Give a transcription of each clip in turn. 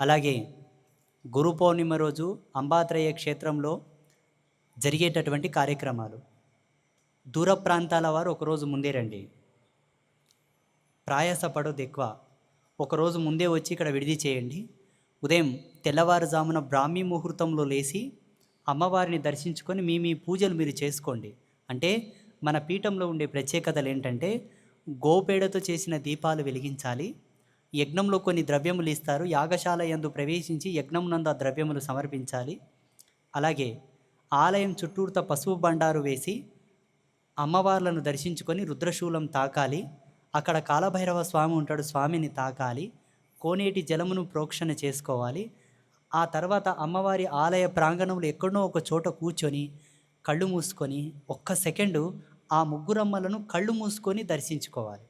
అలాగే గురు పౌర్ణిమ రోజు అంబాత్రయ క్షేత్రంలో జరిగేటటువంటి కార్యక్రమాలు. దూర ప్రాంతాల వారు ఒకరోజు ముందే రండి. ప్రయాసపడొద్దు ఎక్కువ. ఒకరోజు ముందే వచ్చి ఇక్కడ విడిది చేయండి. ఉదయం తెల్లవారుజామున బ్రాహ్మీ ముహూర్తంలో లేచి అమ్మవారిని దర్శించుకొని మీ మీ పూజలు మీరు చేసుకోండి. అంటే మన పీఠంలో ఉండే ప్రత్యేకతలు ఏంటంటే గోపేడతో చేసిన దీపాలు వెలిగించాలి. యజ్ఞంలో కొన్ని ద్రవ్యములు ఇస్తారు. యాగశాల యందు ప్రవేశించి యజ్ఞమునందు ఆ ద్రవ్యములు సమర్పించాలి. అలాగే ఆలయం చుట్టూర్త పసుపు బండారు వేసి అమ్మవార్లను దర్శించుకొని రుద్రశూలం తాకాలి. అక్కడ కాలభైరవ స్వామి ఉంటాడు. స్వామిని తాకాలి. కోనేటి జలమును ప్రోక్షణ చేసుకోవాలి. ఆ తర్వాత అమ్మవారి ఆలయ ప్రాంగణంలో ఎక్కడో ఒక చోట కూర్చొని కళ్ళు మూసుకొని ఒక్క సెకండు ఆ ముగ్గురమ్మలను కళ్ళు మూసుకొని దర్శించుకోవాలి.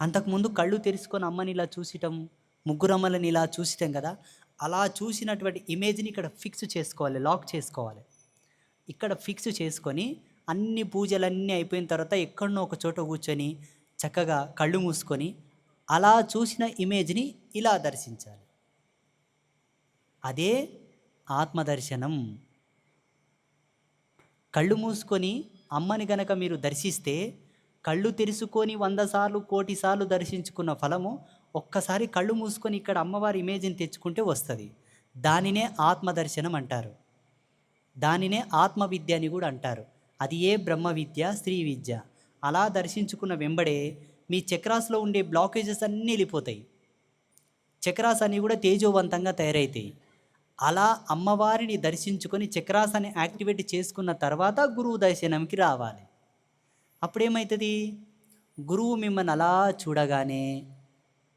అంతకుముందు కళ్ళు తెరుచుకొని అమ్మని ఇలా చూసిటం ముగ్గురమ్మలని ఇలా చూసిటం కదా? అలా చూసినటువంటి ఇమేజ్ని ఇక్కడ ఫిక్స్ చేసుకోవాలి లాక్ చేసుకోవాలి. ఇక్కడ ఫిక్స్ చేసుకొని అన్ని పూజలన్నీ అయిపోయిన తర్వాత ఎక్కడనో ఒక చోట కూర్చొని చక్కగా కళ్ళు మూసుకొని అలా చూసిన ఇమేజ్ని ఇలా దర్శించాలి. అదే ఆత్మదర్శనం. కళ్ళు మూసుకొని అమ్మని గనక మీరు దర్శిస్తే కళ్ళు తెరుచుకొని వంద సార్లు కోటి సార్లు దర్శించుకున్న ఫలము ఒక్కసారి కళ్ళు మూసుకొని ఇక్కడ అమ్మవారి ఇమేజ్ని తెచ్చుకుంటే వస్తుంది. దానినే ఆత్మదర్శనం అంటారు. దానినే ఆత్మ విద్య అని కూడా అంటారు. అది ఏ బ్రహ్మ విద్య స్త్రీ విద్య అలా దర్శించుకున్న వెంబడే మీ చక్రాస్లో ఉండే బ్లాకేజెస్ అన్నీ వెళ్ళిపోతాయి. చక్రాస్ అన్నీ కూడా తేజోవంతంగా తయారవుతాయి అలా అమ్మవారిని దర్శించుకొని చక్రాసాన్ని యాక్టివేట్ చేసుకున్న తర్వాత గురువు దర్శనంకి రావాలి. అప్పుడేమవుతుంది గురువు మిమ్మల్ని అలా చూడగానే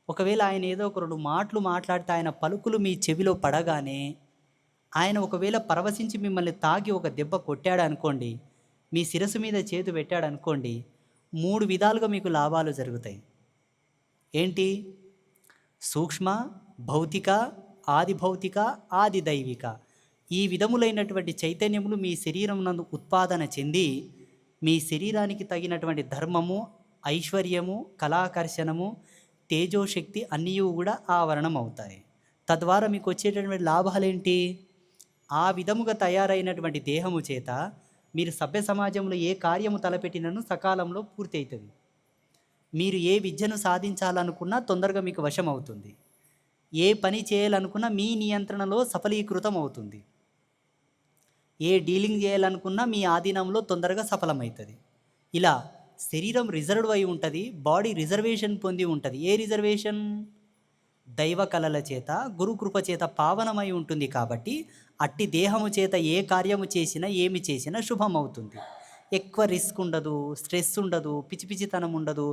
ఒకవేళ ఆయన ఏదో ఒక రెండు మాటలు మాట్లాడితే ఆయన పలుకులు మీ చెవిలో పడగానే ఆయన ఒకవేళ పరవశించి మిమ్మల్ని తాగి ఒక దెబ్బ కొట్టాడు అనుకోండి మీ శిరస్సు మీద చేతు పెట్టాడు అనుకోండి మూడు విధాలుగా మీకు లాభాలు జరుగుతాయి. ఏంటి? సూక్ష్మ భౌతిక ఆది భౌతిక ఆది దైవిక. ఈ విధములైనటువంటి చైతన్యములు మీ శరీరం నందు ఉత్పాదన చెంది మీ శరీరానికి తగినటువంటి ధర్మము ఐశ్వర్యము కళాకర్షణము తేజోశక్తి అన్నీ కూడా ఆవరణం అవుతాయి తద్వారా మీకు వచ్చేటటువంటి లాభాలేంటి? ఆ విధముగా తయారైనటువంటి దేహము చేత మీరు సభ్య సమాజంలో ఏ కార్యము తలపెట్టినను సకాలంలో పూర్తి అవుతుంది మీరు ఏ విద్యను సాధించాలనుకున్నా తొందరగా మీకు వశం అవుతుంది ఏ పని చేయాలనుకున్నా మీ నియంత్రణలో సఫలీకృతం అవుతుంది ఏ డీలింగ్ చేయాలనుకున్నా మీ ఆధీనంలో తొందరగా సఫలమవుతుంది. ఇలా శరీరం రిజర్వ్ అయి ఉంటుంది బాడీ రిజర్వేషన్ పొంది ఉంటుంది. ఏ రిజర్వేషన్? దైవ కళల చేత గురుకృప చేత పావనమై ఉంటుంది కాబట్టి అట్టి దేహము చేత ఏ కార్యము చేసినా ఏమి చేసినా శుభం అవుతుంది ఎక్కువ రిస్క్ ఉండదు స్ట్రెస్ ఉండదు పిచ్చి పిచ్చితనం ఉండదు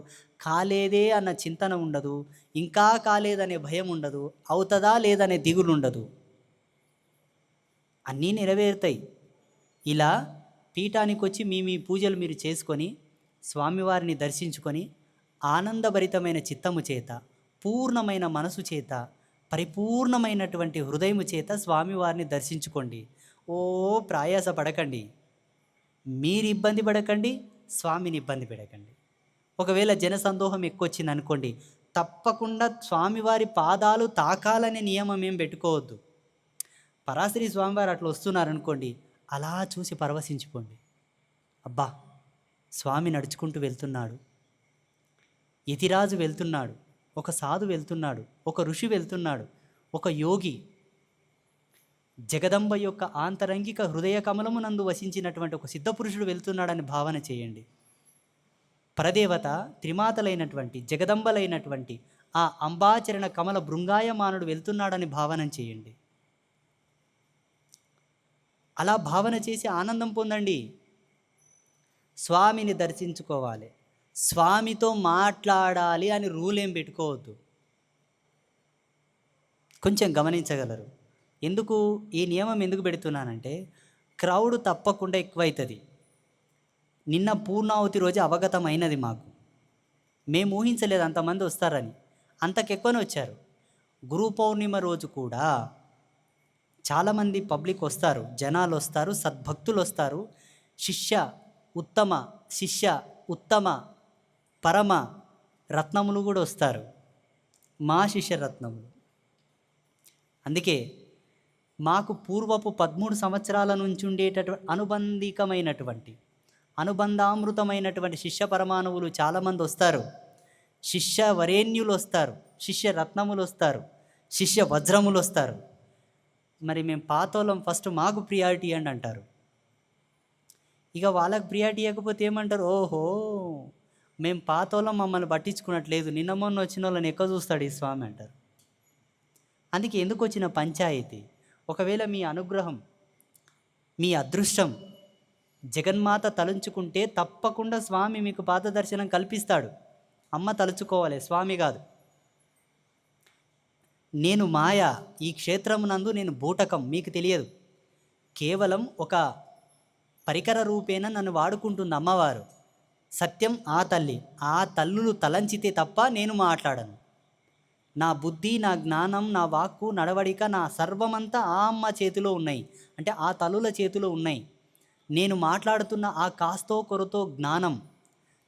కాలేదే అన్న చింతన ఉండదు ఇంకా కాలేదనే భయం ఉండదు అవుతుందా లేదనే దిగులు ఉండదు అన్నీ నెరవేరుతాయి. ఇలా పీఠానికి వచ్చి మీ మీ పూజలు మీరు చేసుకొని స్వామివారిని దర్శించుకొని ఆనందభరితమైన చిత్తము చేత పూర్ణమైన మనసు చేత పరిపూర్ణమైనటువంటి హృదయము చేత స్వామివారిని దర్శించుకోండి. ఓ ప్రయాస పడకండి. మీరు ఇబ్బంది పడకండి స్వామిని ఇబ్బంది పెడకండి ఒకవేళ జనసందోహం ఎక్కువ వచ్చింది అనుకోండి తప్పకుండా స్వామివారి పాదాలు తాకాలనే నియమం ఏం పెట్టుకోవద్దు. పరాశరి స్వామివారు అట్లా వస్తున్నారనుకోండి అలా చూసి పరవశించుకోండి. అబ్బా! స్వామి నడుచుకుంటూ వెళ్తున్నాడు. యతిరాజు వెళ్తున్నాడు. ఒక సాధు వెళ్తున్నాడు. ఒక ఋషి వెళ్తున్నాడు. ఒక యోగి. జగదంబ యొక్క ఆంతరంగిక హృదయ కమలమునందు వసించినటువంటి ఒక సిద్ధపురుషుడు వెళ్తున్నాడని భావన చేయండి. పరదేవత త్రిమాతలైనటువంటి జగదంబలైనటువంటి ఆ అంబాచరణ కమల బృంగాయమానుడు వెళ్తున్నాడని భావన చేయండి. అలా భావన చేసి ఆనందం పొందండి. స్వామిని దర్శించుకోవాలి. స్వామితో మాట్లాడాలి అని రూల్ ఏం పెట్టుకోవద్దు. కొంచెం గమనించగలరు. ఎందుకు? ఈ నియమం ఎందుకు పెడుతున్నానంటే క్రౌడ్ తప్పకుండా ఎక్కువైతుంది. నిన్న పూర్ణావతి రోజు అవగతమైనది మాకు. మేము ఊహించలేదు అంతమంది వస్తారని. అంతకెక్కువనే వచ్చారు. గురు పౌర్ణిమ రోజు కూడా చాలామంది పబ్లిక్ వస్తారు జనాలు వస్తారు సద్భక్తులు వస్తారు శిష్య ఉత్తమ శిష్య ఉత్తమ పరమ రత్నములు కూడా వస్తారు. మా శిష్య రత్నములు. అందుకే మాకు పూర్వపు పదమూడు సంవత్సరాల నుంచి ఉండేటటువంటి అనుబంధికమైనటువంటి అనుబంధామృతమైనటువంటి శిష్య పరమాణువులు చాలామంది వస్తారు. శిష్య వరేణ్యులు వస్తారు శిష్య రత్నములు వస్తారు శిష్య వజ్రములు వస్తారు. మరి మేము పాతోళం ఫస్ట్ మాకు ప్రియారిటీ అండి అంటారు. ఇక వాళ్ళకి ప్రియారిటీ ఇవ్వకపోతే ఏమంటారు? ఓహో మేము పాతోళం మమ్మల్ని పట్టించుకున్నట్లేదు. నిన్న మొన్న వచ్చిన వాళ్ళని ఎక్కువ చూస్తాడు ఈ స్వామి అంటారు. అందుకే ఎందుకు వచ్చిన పంచాయతీ? ఒకవేళ మీ అనుగ్రహం మీ అదృష్టం జగన్మాత తలుచుకుంటే తప్పకుండా స్వామి మీకు పాత దర్శనం కల్పిస్తాడు. అమ్మ తలుచుకోవాలి స్వామి కాదు. నేను మాయ ఈ క్షేత్రమునందు నేను బూటకం మీకు తెలియదు. కేవలం ఒక పరికర రూపేణ నన్ను వాడుకుంటుంది అమ్మవారు. సత్యం ఆ తల్లి ఆ తల్లులు తలంచితే తప్ప నేను మాట్లాడను. నా బుద్ధి నా జ్ఞానం నా వాక్కు నడవడిక నా సర్వమంతా ఆ అమ్మ చేతిలో ఉన్నాయి. అంటే ఆ తల్లుల చేతిలో ఉన్నాయి. నేను మాట్లాడుతున్న ఆ కాస్తో కొరతో జ్ఞానం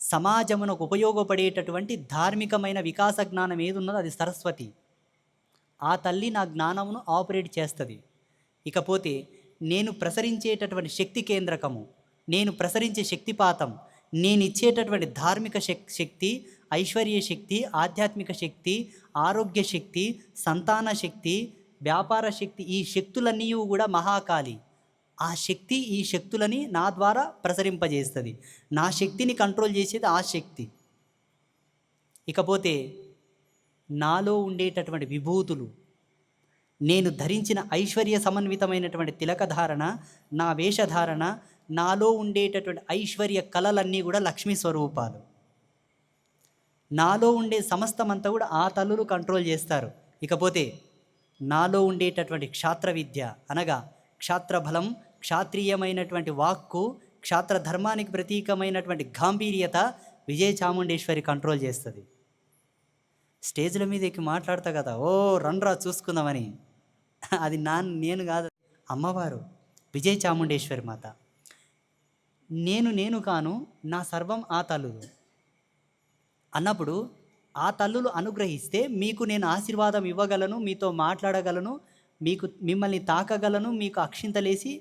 సమాజమునకు ఉపయోగపడేటటువంటి ధార్మికమైన వికాస జ్ఞానం ఏది ఉన్నదో అది సరస్వతి. ఆ తల్లి నా జ్ఞానమును ఆపరేట్ చేస్తుంది. ఇకపోతే నేను ప్రసరించేటటువంటి శక్తి కేంద్రకము నేను ప్రసరించే శక్తిపాతం నేను ఇచ్చేటటువంటి ధార్మిక శక్ శక్తి ఐశ్వర్య శక్తి ఆధ్యాత్మిక శక్తి ఆరోగ్య శక్తి సంతాన శక్తి వ్యాపార శక్తి ఈ శక్తులన్నీ కూడా మహాకాళి ఆ శక్తి ఈ శక్తులని నా ద్వారా ప్రసరింపజేస్తుంది. నా శక్తిని కంట్రోల్ చేసేది ఆ శక్తి. ఇకపోతే నాలో ఉండేటటువంటి విభూతులు. నేను ధరించిన ఐశ్వర్య సమన్వితమైనటువంటి తిలకధారణ నా వేషధారణ నాలో ఉండేటటువంటి ఐశ్వర్య కళలన్నీ కూడా లక్ష్మీ స్వరూపాలు. నాలో ఉండే సమస్తమంతా కూడా ఆ తల్లులు కంట్రోల్ చేస్తారు. ఇకపోతే నాలో ఉండేటటువంటి క్షాత్ర విద్య అనగా క్షాత్రబలం క్షాత్రీయమైనటువంటి వాక్కు క్షాత్ర ధర్మానికి ప్రతీకమైనటువంటి గాంభీర్యత విజయ చాముండేశ్వరి కంట్రోల్ చేస్తుంది. స్టేజ్ల మీద ఎక్కి మాట్లాడతా కదా ఓ రండ్రా చూసుకుందామని. అది నా నేను కాదు. అమ్మవారు విజయ చాముండేశ్వరి మాత. నేను నేను కాను నా సర్వం ఆ తల్లులు. అన్నప్పుడు ఆ తల్లులు అనుగ్రహిస్తే మీకు నేను ఆశీర్వాదం ఇవ్వగలను మీతో మాట్లాడగలను మీకు మిమ్మల్ని తాకగలను మీకు అక్షింతలేసి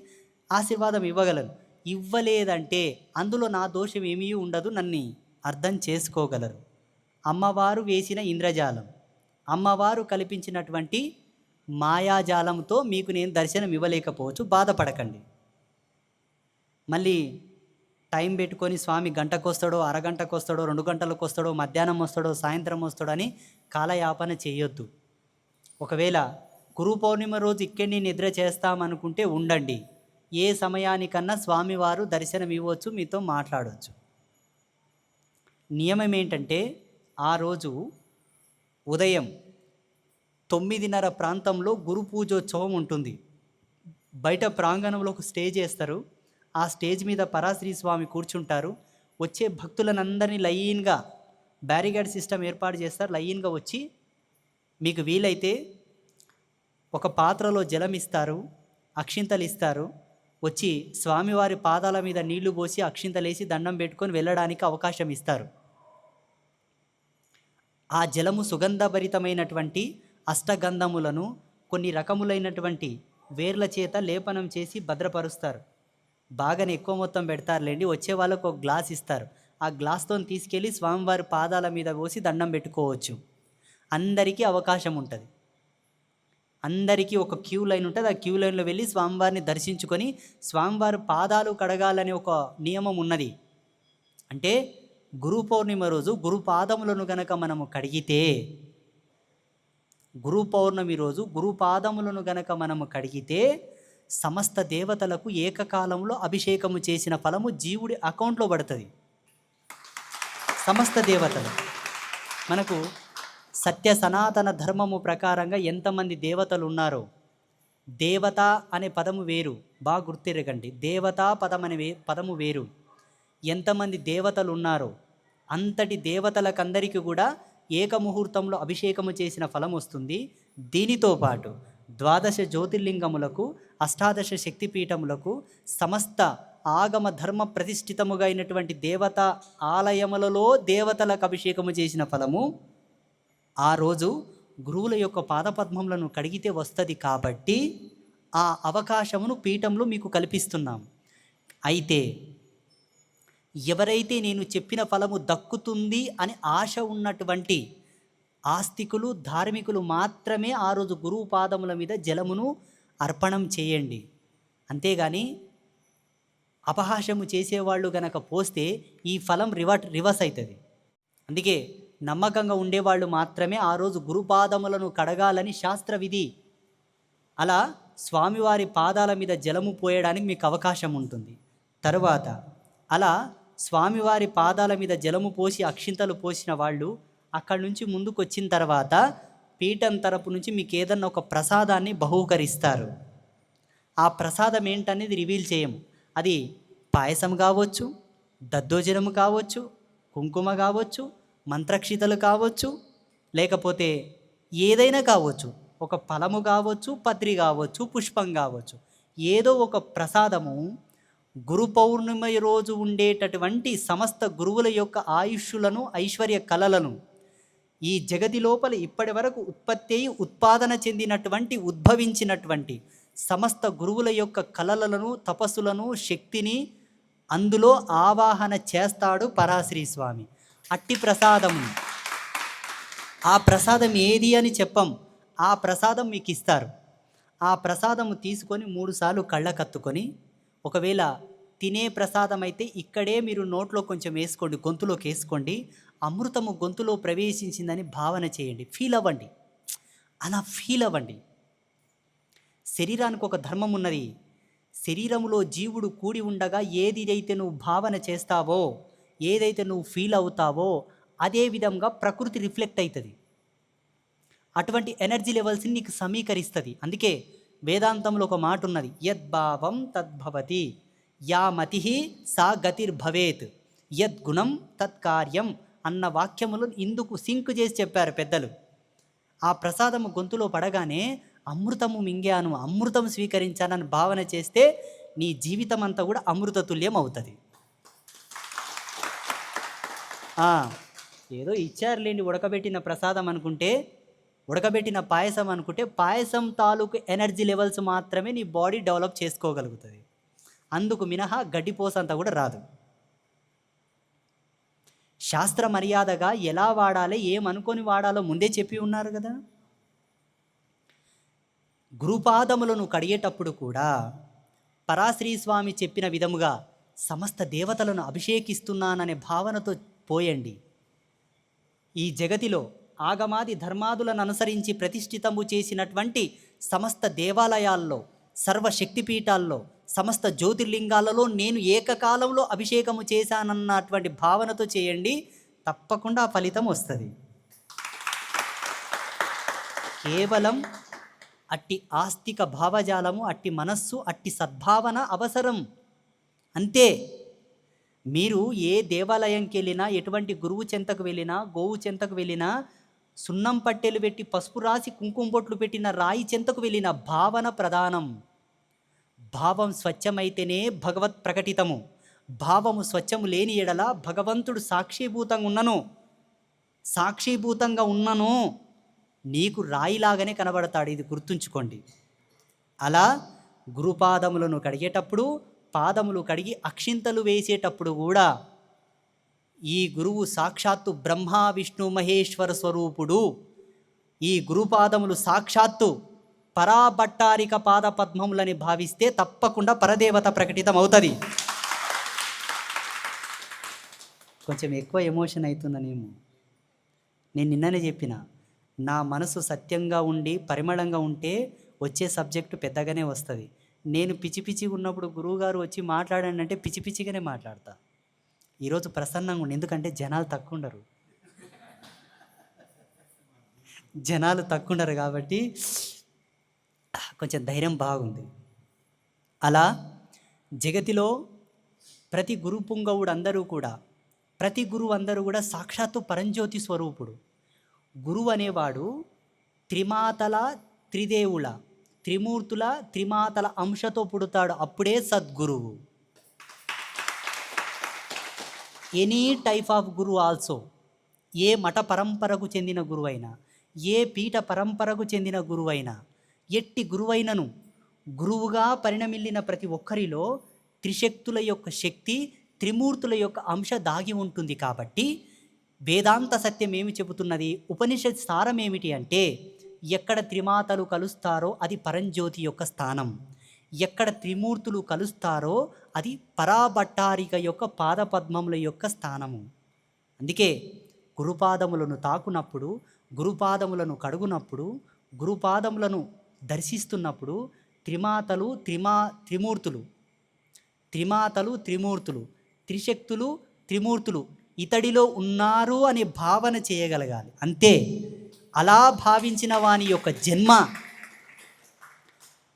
ఆశీర్వాదం ఇవ్వగలను. ఇవ్వలేదంటే అందులో నా దోషం ఏమీ ఉండదు నన్ను అర్థం చేసుకోగలరు. అమ్మవారు వేసిన ఇంద్రజాలం. అమ్మవారు కల్పించినటువంటి మాయాజాలంతో మీకు నేను దర్శనం ఇవ్వలేకపోవచ్చు బాధపడకండి. మళ్ళీ టైం పెట్టుకొని స్వామి గంటకు వస్తాడో అరగంటకు వస్తాడో రెండు గంటలకు వస్తాడో మధ్యాహ్నం వస్తాడో సాయంత్రం వస్తాడో అని కాలయాపన చేయొద్దు. ఒకవేళ గురు పౌర్ణిమ రోజు ఇక్కడి నిద్ర చేస్తామనుకుంటే ఉండండి. ఏ సమయానికన్నా స్వామివారు దర్శనం ఇవ్వచ్చు మీతో మాట్లాడవచ్చు నియమం ఏంటంటే ఆ రోజు ఉదయం తొమ్మిదిన్నర ప్రాంతంలో గురు పూజోత్సవం ఉంటుంది. బయట ప్రాంగణంలో ఒక స్టేజ్ వేస్తారు. ఆ స్టేజ్ మీద పరాశ్రీ స్వామి కూర్చుంటారు. వచ్చే భక్తులనందరినీ లైన్గా బ్యారిగేడ్ సిస్టమ్ ఏర్పాటు చేస్తారు. లైన్గా వచ్చి మీకు వీలైతే ఒక పాత్రలో జలం ఇస్తారు అక్షింతలు ఇస్తారు. వచ్చి స్వామివారి పాదాల మీద నీళ్ళు పోసి అక్షింతలేసి దండం పెట్టుకొని వెళ్ళడానికి అవకాశం ఇస్తారు. ఆ జలము సుగంధభరితమైనటువంటి అష్టగంధములను కొన్ని రకములైనటువంటి వేర్ల చేత లేపనం చేసి భద్రపరుస్తారు. బాగానే ఎక్కువ మొత్తం పెడతారులేండి. వచ్చే వాళ్ళకు ఒక గ్లాస్ ఇస్తారు. ఆ గ్లాస్తో తీసుకెళ్ళి స్వామివారి పాదాల మీద పోసి దండం పెట్టుకోవచ్చు. అందరికీ అవకాశం ఉంటుంది. అందరికీ ఒక క్యూ లైన్ ఉంటుంది. ఆ క్యూ లైన్లో వెళ్ళి స్వామివారిని దర్శించుకొని స్వామివారి పాదాలు కడగాలనే ఒక నియమం ఉన్నది. అంటే గురు పౌర్ణిమ రోజు గురు పాదములను గనక మనము కడిగితే గురు పౌర్ణమి రోజు గురు పాదములను గనక మనము కడిగితే సమస్త దేవతలకు ఏకకాలంలో అభిషేకము చేసిన ఫలము జీవుడి అకౌంట్లో పడుతుంది. సమస్త దేవతలు. మనకు సత్య సనాతన ధర్మము ప్రకారంగా ఎంతమంది దేవతలు ఉన్నారో దేవత అనే పదము వేరు. బాగా గుర్తిరగండి దేవతా పదం అనే వే పదము వేరు. ఎంతమంది దేవతలు ఉన్నారో అంతటి దేవతలకందరికీ కూడా ఏకముహూర్తంలో అభిషేకము చేసిన ఫలం వస్తుంది. దీనితో పాటు ద్వాదశ జ్యోతిర్లింగములకు అష్టాదశ శక్తిపీఠములకు సమస్త ఆగమ ధర్మ ప్రతిష్ఠితముగా అయినటువంటి దేవత ఆలయములలో దేవతలకు అభిషేకము చేసిన ఫలము ఆ రోజు గురువుల యొక్క పాదపద్మములను కడిగితే వస్తుంది కాబట్టి ఆ అవకాశమును పీఠంలో మీకు కల్పిస్తున్నాం అయితే ఎవరైతే నేను చెప్పిన ఫలము దక్కుతుంది అని ఆశ ఉన్నటువంటి ఆస్తికులు ధార్మికులు మాత్రమే ఆ రోజు గురువు పాదముల మీద జలమును అర్పణం చేయండి. అంతేగాని అపహాసము చేసేవాళ్ళు గనక పోస్తే ఈ ఫలం రివర్ట్ రివర్స్ అవుతుంది అందుకే నమ్మకంగా ఉండేవాళ్ళు మాత్రమే ఆ రోజు గురుపాదములను కడగాలని శాస్త్ర విధి అలా స్వామివారి పాదాల మీద జలము పోయడానికి మీకు అవకాశం ఉంటుంది. తరువాత అలా స్వామివారి పాదాల మీద జలము పోసి అక్షింతలు పోసిన వాళ్ళు అక్కడి నుంచి ముందుకు వచ్చిన తర్వాత పీఠం తరపు నుంచి మీకు ఏదన్నా ఒక ప్రసాదాన్ని బహూకరిస్తారు. ఆ ప్రసాదం ఏంటనేది రివీల్ చేయము. అది పాయసం కావచ్చు దద్దోజనం కావచ్చు కుంకుమ కావచ్చు మంత్రక్షితలు కావచ్చు లేకపోతే ఏదైనా కావచ్చు. ఒక ఫలము కావచ్చు పత్రి కావచ్చు పుష్పం కావచ్చు. ఏదో ఒక ప్రసాదము గురు పౌర్ణమి రోజు ఉండేటటువంటి సమస్త గురువుల యొక్క ఆయుష్యులను ఐశ్వర్య కళలను ఈ జగతి లోపల ఇప్పటి వరకు ఉత్పత్తి అయి ఉత్పాదన చెందినటువంటి ఉద్భవించినటువంటి సమస్త గురువుల యొక్క కళలను తపస్సులను శక్తిని అందులో ఆవాహన చేస్తాడు పరాశ్రీ స్వామి. అట్టి ప్రసాదము ఆ ప్రసాదం ఏది అని చెప్పం. ఆ ప్రసాదం మీకు ఇస్తారు. ఆ ప్రసాదము తీసుకొని మూడుసార్లు కళ్ళ కత్తుకొని ఒకవేళ తినే ప్రసాదం అయితే ఇక్కడే మీరు నోట్లో కొంచెం వేసుకోండి గొంతులోకి వేసుకోండి. అమృతము గొంతులో ప్రవేశించిందని భావన చేయండి. ఫీల్ అవ్వండి. అలా ఫీల్ అవ్వండి. శరీరానికి ఒక ధర్మం ఉన్నది. శరీరంలో జీవుడు కూడి ఉండగా ఏదైతే నువ్వు భావన చేస్తావో ఏదైతే నువ్వు ఫీల్ అవుతావో అదే విధంగా ప్రకృతి రిఫ్లెక్ట్ అవుతుంది అటువంటి ఎనర్జీ లెవెల్స్ని నీకు సమీకరిస్తుంది. అందుకే వేదాంతంలో ఒక మాట ఉన్నది యద్భావం తద్భవతి యా మతి సా గతిర్భవేత్ యద్గుణం తత్కార్యం అన్న వాక్యములు ఇందుకు సింక్ చేసి చెప్పారు పెద్దలు. ఆ ప్రసాదము గొంతులో పడగానే అమృతము మింగాను అమృతం స్వీకరించానని భావన చేస్తే నీ జీవితం అంతా కూడా అమృతతుల్యం అవుతుంది. ఏదో ఇచ్చారులేండి ఉడకబెట్టిన ప్రసాదం అనుకుంటే ఉడకబెట్టిన పాయసం అనుకుంటే పాయసం తాలూకు ఎనర్జీ లెవెల్స్ మాత్రమే నీ బాడీ డెవలప్ చేసుకోగలుగుతుంది. అందుకు మినహా గడ్డిపోస అంతా కూడా రాదు. శాస్త్ర మర్యాదగా ఎలా వాడాలి ఏమనుకొని వాడాలో ముందే చెప్పి ఉన్నారు కదా. గురుపాదములను కడిగేటప్పుడు కూడా పరాశ్రీ స్వామి చెప్పిన విధముగా సమస్త దేవతలను అభిషేకిస్తున్నాననే భావనతో పోయండి. ఈ జగతిలో ఆగమాది ధర్మాదులను అనుసరించి ప్రతిష్ఠితము చేసినటువంటి సమస్త దేవాలయాల్లో సర్వశక్తిపీఠాల్లో సమస్త జ్యోతిర్లింగాలలో నేను ఏకకాలంలో అభిషేకము చేశానన్నటువంటి భావనతో చేయండి తప్పకుండా ఫలితం వస్తుంది. కేవలం అట్టి ఆస్తిక భావజాలము అట్టి మనస్సు అట్టి సద్భావన అవసరం. అంతే మీరు ఏ దేవాలయంకి వెళ్ళినా ఎటువంటి గురువు చెంతకు వెళ్ళినా గోవు చెంతకు వెళ్ళినా సున్నం పట్టెలు పెట్టి పసుపు రాసి కుంకుమ బొట్లు పెట్టిన రాయి చెంతకు వెళ్ళిన భావన ప్రధానం. భావం స్వచ్ఛమైతేనే భగవత్ ప్రకటితము. భావము స్వచ్ఛము లేని ఎడల భగవంతుడు సాక్షిభూతంగా ఉన్నను. సాక్షిభూతంగా ఉన్నను. నీకు రాయిలాగానే కనబడతాడు. ఇది గుర్తుంచుకోండి. అలా గురుపాదములను కడిగేటప్పుడు పాదములు కడిగి అక్షింతలు వేసేటప్పుడు కూడా ఈ గురువు సాక్షాత్తు బ్రహ్మ విష్ణు మహేశ్వర స్వరూపుడు. ఈ గురుపాదములు సాక్షాత్తు పరాభట్టారిక పాద పద్మములని భావిస్తే తప్పకుండా పరదేవత ప్రకటితం అవుతుంది కొంచెం ఎక్కువ ఎమోషన్ అవుతుందనేమో నేను నిన్ననే చెప్పిన నా మనసు సత్యంగా ఉండి పరిమళంగా ఉంటే వచ్చే సబ్జెక్టు పెద్దగానే వస్తుంది. నేను పిచ్చి పిచ్చి ఉన్నప్పుడు గురువుగారు వచ్చి మాట్లాడండి అంటే పిచ్చి పిచ్చిగానే మాట్లాడతా. ఈరోజు ప్రసన్నంగా ఉండి. ఎందుకంటే జనాలు తక్కువ ఉండరు జనాలు తక్కువ ఉండరు కాబట్టి కొంచెం ధైర్యం బాగుంది. అలా జగతిలో ప్రతి గురు పుంగవుడు అందరూ కూడా ప్రతి గురువు అందరూ కూడా సాక్షాత్తు పరంజ్యోతి స్వరూపుడు. గురువు అనేవాడు త్రిమాతల త్రిదేవుల త్రిమూర్తుల త్రిమాతల అంశతో పుడతాడు. అప్పుడే సద్గురువు. Any type of guru also ఏ మఠ పరంపరకు చెందిన గురువైనా ఏ పీఠ పరంపరకు చెందిన గురువైనా ఎట్టి గురువైనను గురువుగా పరిణమిల్లిన ప్రతి ఒక్కరిలో త్రిశక్తుల యొక్క శక్తి త్రిమూర్తుల యొక్క అంశ దాగి ఉంటుంది కాబట్టి వేదాంత సత్యం ఏమి చెబుతున్నది? ఉపనిషత్ సారం ఏమిటి అంటే ఎక్కడ త్రిమాతలు కలుస్తారో అది పరంజ్యోతి యొక్క స్థానం. ఎక్కడ త్రిమూర్తులు కలుస్తారో అది పరాభట్టారిక యొక్క పాదపద్మముల యొక్క స్థానము. అందుకే గురుపాదములను తాకునప్పుడు గురుపాదములను కడుగునప్పుడు గురుపాదములను దర్శిస్తున్నప్పుడు త్రిమాతలు త్రిమా త్రిమూర్తులు. త్రిమాతలు త్రిమూర్తులు త్రిశక్తులు త్రిమూర్తులు ఇతడిలో ఉన్నారు అనే భావన చేయగలగాలి. అంతే. అలా భావించిన వాని యొక్క జన్మ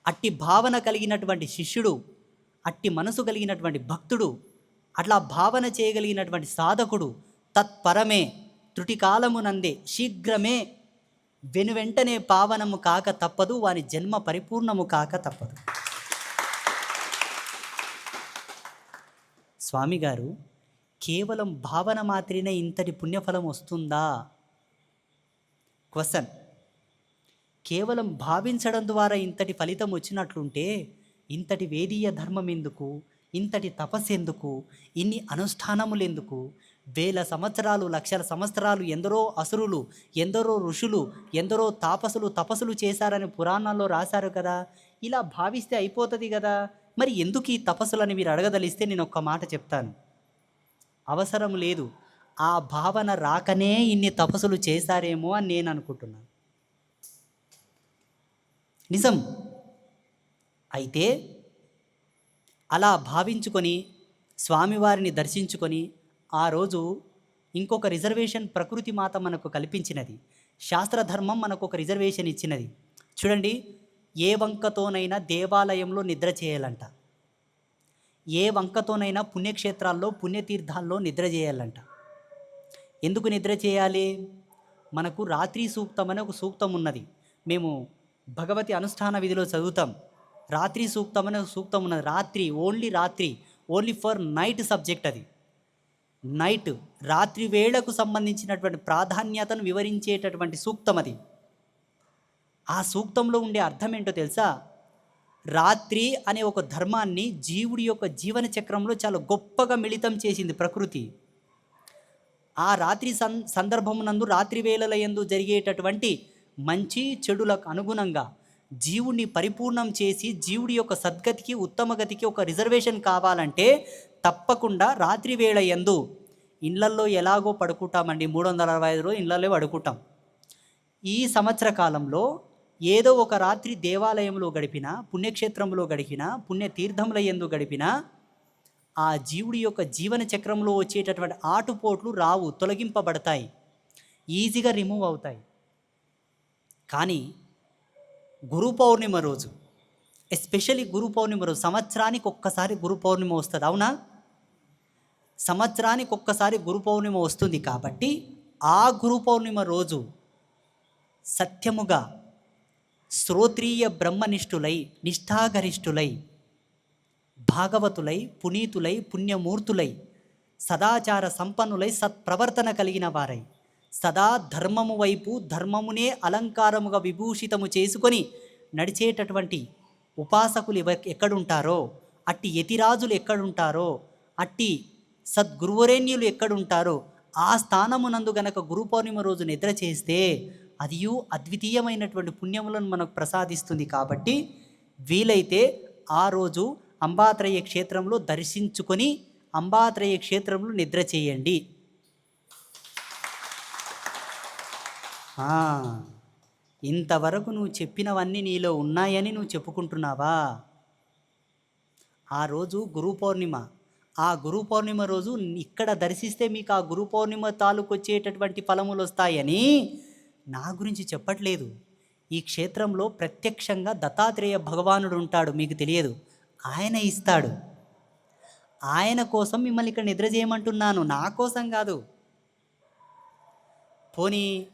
అట్టి భావన కలిగినటువంటి శిష్యుడు అట్టి మనసు కలిగినటువంటి భక్తుడు అట్లా భావన చేయగలిగినటువంటి సాధకుడు తత్పరమే త్రుటికాలమునందే శీఘ్రమే వెనువెంటనే పావనము కాక తప్పదు వాని జన్మ పరిపూర్ణము కాక తప్పదు. స్వామిగారు కేవలం భావన మాత్రమే ఇంతటి పుణ్యఫలం వస్తుందా? క్వశ్చన్. కేవలం భావించడం ద్వారా ఇంతటి ఫలితం వచ్చినట్లుంటే ఇంతటి వేదీయ ధర్మం ఎందుకు ఇంతటి తపస్సు ఎందుకు ఇన్ని అనుష్ఠానములు ఎందుకు వేల సంవత్సరాలు లక్షల సంవత్సరాలు ఎందరో అసురులు ఎందరో ఋషులు ఎందరో తాపసులు తపస్సులు చేశారని పురాణాల్లో రాశారు కదా. ఇలా భావిస్తే అయిపోతుంది కదా. మరి ఎందుకు ఈ తపస్సులని మీరు అడగదలిస్తే నేను ఒక్క మాట చెప్తాను. అవసరం లేదు. ఆ భావన రాకనే ఇన్ని తపస్సులు చేశారేమో అని నేను అనుకుంటున్నాను. నిజం. అయితే అలా భావించుకొని స్వామివారిని దర్శించుకొని ఆ రోజు ఇంకొక రిజర్వేషన్ ప్రకృతి మాత మనకు కల్పించినది. శాస్త్రధర్మం మనకు ఒక రిజర్వేషన్ ఇచ్చినది. చూడండి ఏ వంకతోనైనా దేవాలయంలో నిద్ర చేయాలంట. ఏ వంకతోనైనా పుణ్యక్షేత్రాల్లో పుణ్యతీర్థాల్లో నిద్ర చేయాలంట. ఎందుకు నిద్ర చేయాలి? మనకు రాత్రి సూక్తం అనే ఒక సూక్తం ఉన్నది. మేము భగవతి అనుష్ఠాన విధిలో చదువుతాం. రాత్రి సూక్తం అనే సూక్తం ఉన్నది రాత్రి ఓన్లీ రాత్రి ఓన్లీ ఫర్ నైట్ సబ్జెక్ట్ అది. నైట్ రాత్రి వేళకు సంబంధించినటువంటి ప్రాధాన్యతను వివరించేటటువంటి సూక్తం అది. ఆ సూక్తంలో ఉండే అర్థం ఏంటో తెలుసా? రాత్రి అనే ఒక ధర్మాన్ని జీవుడి యొక్క జీవన చక్రంలో చాలా గొప్పగా మిళితం చేసింది ప్రకృతి. ఆ రాత్రి సందర్భమునందు రాత్రి వేళల యందు జరిగేటటువంటి మంచి చెడులకు అనుగుణంగా జీవుడిని పరిపూర్ణం చేసి జీవుడి యొక్క సద్గతికి ఉత్తమ గతికి ఒక రిజర్వేషన్ కావాలంటే తప్పకుండా రాత్రి వేళ ఎందు ఇళ్ళల్లో ఎలాగో పడుకుంటామండి. మూడు వందల అరవై ఐదు రోజులు ఇళ్ళలో పడుకుంటాం. ఈ సంవత్సర కాలంలో ఏదో ఒక రాత్రి దేవాలయంలో గడిపిన పుణ్యక్షేత్రంలో గడిపిన పుణ్యతీర్థముల ఎందు గడిపిన ఆ జీవుడి యొక్క జీవన చక్రంలో వచ్చేటటువంటి ఆటుపోట్లు రావు తొలగింపబడతాయి. ఈజీగా రిమూవ్ అవుతాయి. కానీ గురు పౌర్ణిమ రోజు ఎస్పెషల్లీ గురు పౌర్ణిమ రోజు సంవత్సరానికి ఒక్కసారి గురు పౌర్ణిమ వస్తుంది అవునా? సంవత్సరానికి ఒక్కసారి గురు పౌర్ణిమ వస్తుంది కాబట్టి ఆ గురు పౌర్ణిమ రోజు సత్యముగా శ్రోత్రీయ బ్రహ్మనిష్ఠులై నిష్ఠాగరిష్ఠులై భాగవతులై పునీతులై పుణ్యమూర్తులై సదాచార సంపన్నులై సత్ప్రవర్తన కలిగిన వారై. సదా ధర్మము వైపు ధర్మమునే అలంకారముగా విభూషితము చేసుకొని నడిచేటటువంటి ఉపాసకులు ఎవ- ఎక్కడుంటారో అట్టి యతిరాజులు ఎక్కడుంటారో అట్టి సద్గురువరేణ్యులు ఎక్కడుంటారో ఆ స్థానమునందు గనక గురు పౌర్ణిమ రోజు నిద్ర చేస్తే అదియు అద్వితీయమైనటువంటి పుణ్యములను మనకు ప్రసాదిస్తుంది కాబట్టి వీలైతే ఆ రోజు అంబాత్రయ క్షేత్రంలో దర్శించుకొని అంబాత్రయ క్షేత్రంలో నిద్ర చేయండి. ఇంతవరకు నువ్వు చెప్పినవన్నీ నీలో ఉన్నాయని నువ్వు చెప్పుకుంటున్నావా? ఆ రోజు గురు పౌర్ణిమ. ఆ గురు పౌర్ణిమ రోజు ఇక్కడ దర్శిస్తే మీకు ఆ గురు పౌర్ణిమ తాలూకు వచ్చేటటువంటి ఫలములు వస్తాయని నా గురించి చెప్పట్లేదు. ఈ క్షేత్రంలో ప్రత్యక్షంగా దత్తాత్రేయ భగవానుడు ఉంటాడు మీకు తెలియదు. ఆయన ఇస్తాడు. ఆయన కోసం మిమ్మల్ని ఇక్కడ నిద్ర చేయమంటున్నాను. నా కోసం కాదు. పోనీ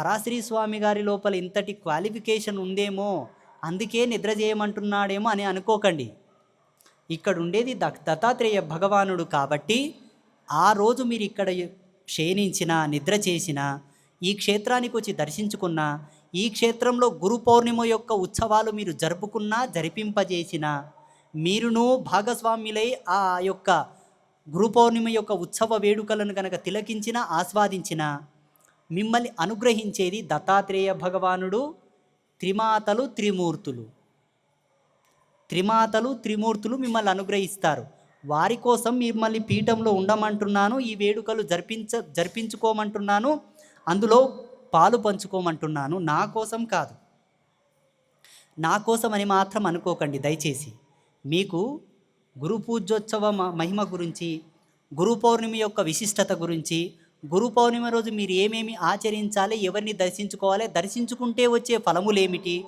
పరాశ్రీ స్వామి గారి లోపల ఇంతటి క్వాలిఫికేషన్ ఉందేమో అందుకే నిద్ర చేయమంటున్నాడేమో అని అనుకోకండి. ఇక్కడ ఉండేది దత్తాత్రేయ భగవానుడు కాబట్టి ఆ రోజు మీరు ఇక్కడ శయనించిన నిద్ర చేసిన ఈ క్షేత్రానికి వచ్చి దర్శించుకున్నా ఈ క్షేత్రంలో గురు పౌర్ణిమ యొక్క ఉత్సవాలు మీరు జరుపుకున్నా జరిపింపజేసినా మీరును భాగస్వామ్యులై ఆ యొక్క గురు పౌర్ణిమ యొక్క ఉత్సవ వేడుకలను కనుక తిలకించిన ఆస్వాదించిన మిమ్మల్ని అనుగ్రహించేది దత్తాత్రేయ భగవానుడు త్రిమాతలు త్రిమూర్తులు. త్రిమాతలు త్రిమూర్తులు మిమ్మల్ని అనుగ్రహిస్తారు. వారి కోసం మిమ్మల్ని పీఠంలో ఉండమంటున్నాను ఈ వేడుకలు జరిపించ జరిపించుకోమంటున్నాను అందులో పాలు పంచుకోమంటున్నాను. నా కోసం కాదు. నా కోసం అని మాత్రం అనుకోకండి దయచేసి. మీకు గురు పూజోత్సవ మ- మహిమ గురించి గురు పౌర్ణమి యొక్క విశిష్టత గురించి గురు పౌర్ణిమ రోజు మీరు ఏమేమి ఆచరించాలి ఎవరిని దర్శించుకోవాలి దర్శించుకుంటే వచ్చే ఫలములేమిటి?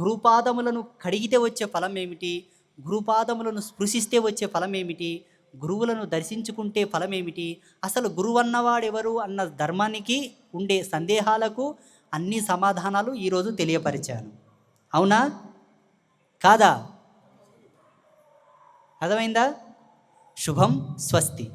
గురుపాదములను కడిగితే వచ్చే ఫలం ఏమిటి గురుపాదములను స్పృశిస్తే వచ్చే ఫలం ఏమిటి గురువులను దర్శించుకుంటే ఫలం ఏమిటి అసలు గురువు అన్నవాడెవరు అన్న ధర్మానికి ఉండే సందేహాలకు అన్ని సమాధానాలు ఈరోజు తెలియపరిచాను. అవునా? కాదా? అర్థమైందా? శుభం స్వస్తి.